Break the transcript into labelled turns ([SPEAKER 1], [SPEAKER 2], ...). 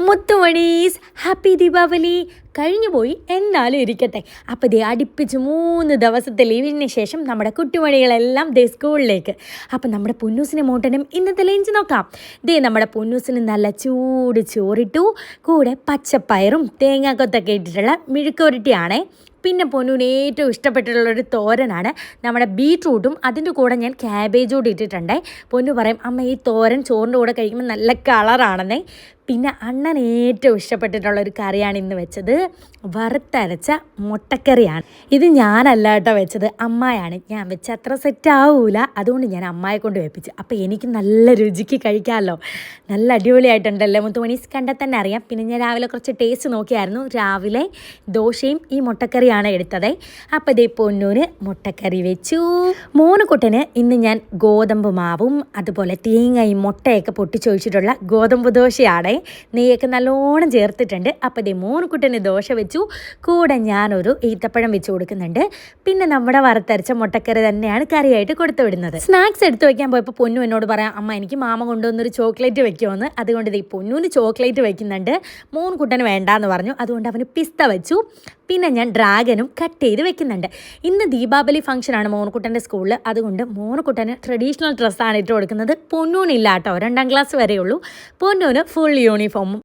[SPEAKER 1] മുത്തുമണീസ് happy Deepavali. കഴിഞ്ഞു പോയി എന്നാലും ഇരിക്കട്ടെ. അപ്പോൾ ദേ അടുപ്പിച്ച് മൂന്ന് ദിവസത്തെ ലീവിന് ശേഷം നമ്മുടെ കുട്ടിമണികളെല്ലാം ദേ സ്കൂളിലേക്ക്. അപ്പം നമ്മുടെ പൊന്നൂസിനെ മോട്ടനും ഇന്നത്തെ ലഞ്ച് നോക്കാം. ദേ നമ്മുടെ പൊന്നൂസിന് നല്ല ചൂട് ചോറിട്ടു. കൂടെ പച്ചപ്പയറും തേങ്ങാക്കൊത്തൊക്കെ ഇട്ടിട്ടുള്ള മെഴുക്കുരട്ടിയാണേ പിന്നെ പൊന്നൂന് ഏറ്റവും ഇഷ്ടപ്പെട്ടിട്ടുള്ള ഒരു തോരനാണ് നമ്മുടെ ബീട്രൂട്ടും. അതിന്റെ കൂടെ ഞാൻ ക്യാബേജും കൂടി ഇട്ടിട്ടുണ്ടേ. പൊന്നു പറയും അമ്മ ഈ തോരൻ ചോറിന്റെ കൂടെ കഴിക്കുമ്പോൾ നല്ല കളറാണെന്നേ. പിന്നെ അണ്ണൻ ഏറ്റവും ഇഷ്ടപ്പെട്ടിട്ടുള്ള ഒരു കറിയാണ് ഇന്ന് വെച്ചത് വറുത്തരച്ച മുട്ടക്കറിയാണ്. ഇത് ഞാനല്ല കേട്ടോ വെച്ചത് അമ്മായാണ്. ഞാൻ വെച്ച അത്ര സെറ്റ് ആവൂല. അതുകൊണ്ട് ഞാൻ അമ്മായി കൊണ്ട് വെപ്പിച്ചു. അപ്പോൾ എനിക്ക് നല്ല രുചിക്ക് കഴിക്കാമല്ലോ. നല്ല അടിപൊളിയായിട്ടുണ്ടല്ലോ മുത്തുമണീസ് കണ്ടാൽ തന്നെ അറിയാം. പിന്നെ ഞാൻ രാവിലെ കുറച്ച് ടേസ്റ്റ് നോക്കിയായിരുന്നു. രാവിലെ ദോശയും ഈ മുട്ടക്കറിയാണ് എടുത്തത്. അപ്പോൾ ഇതേ പൊന്നൂന് മുട്ടക്കറി വെച്ചു. മൂന്ന് മോനുകുട്ടന് ഇന്ന് ഞാൻ ഗോതമ്പ് മാവും അതുപോലെ തേങ്ങയും മുട്ടയൊക്കെ പൊട്ടിച്ചൊഴിച്ചിട്ടുള്ള ഗോതമ്പ് ദോശയാണ്. നെയ്യൊക്കെ നല്ലോണം ചേർത്തിട്ടുണ്ട്. അപ്പോൾ ഇതേ മോനുകുട്ടന് ദോശ വെച്ചു. കൂടെ ഞാനൊരു ഈത്തപ്പഴം വെച്ച് കൊടുക്കുന്നുണ്ട്. പിന്നെ നമ്മുടെ വറുത്തരച്ച മുട്ടക്കറി തന്നെയാണ് കറിയായിട്ട് കൊടുത്തു വിടുന്നത്. സ്നാക്സ് എടുത്ത് വയ്ക്കാൻ പോയപ്പോൾ പൊന്നു എന്നോട് പറയാം അമ്മ എനിക്ക് മാമ കൊണ്ടുവന്നൊരു ചോക്ലേറ്റ് വെക്കുമെന്ന് അതുകൊണ്ട് ഈ പൊന്നൂന് ചോക്ലേറ്റ് വെക്കുന്നുണ്ട്. മോൻകുട്ടന് വേണ്ടാന്ന് പറഞ്ഞു. അതുകൊണ്ട് അവന് പിസ്ത വെച്ചു. പിന്നെ ഞാൻ ഡ്രാഗനും കട്ട് ചെയ്ത് വെക്കുന്നുണ്ട്. ഇന്ന് ദീപാവലി ഫംഗ്ഷനാണ് മോൻകുട്ടന്റെ സ്കൂളിൽ. അതുകൊണ്ട് മോൻകുട്ടന് ട്രഡീഷണൽ ഡ്രസ്സാണ് ഇട്ട് കൊടുക്കുന്നത്. പൊന്നൂനില്ല കേട്ടോ രണ്ടാം ക്ലാസ് വരെയുള്ളൂ. പൊന്നൂന് ഫുൾ യൂണിഫോമും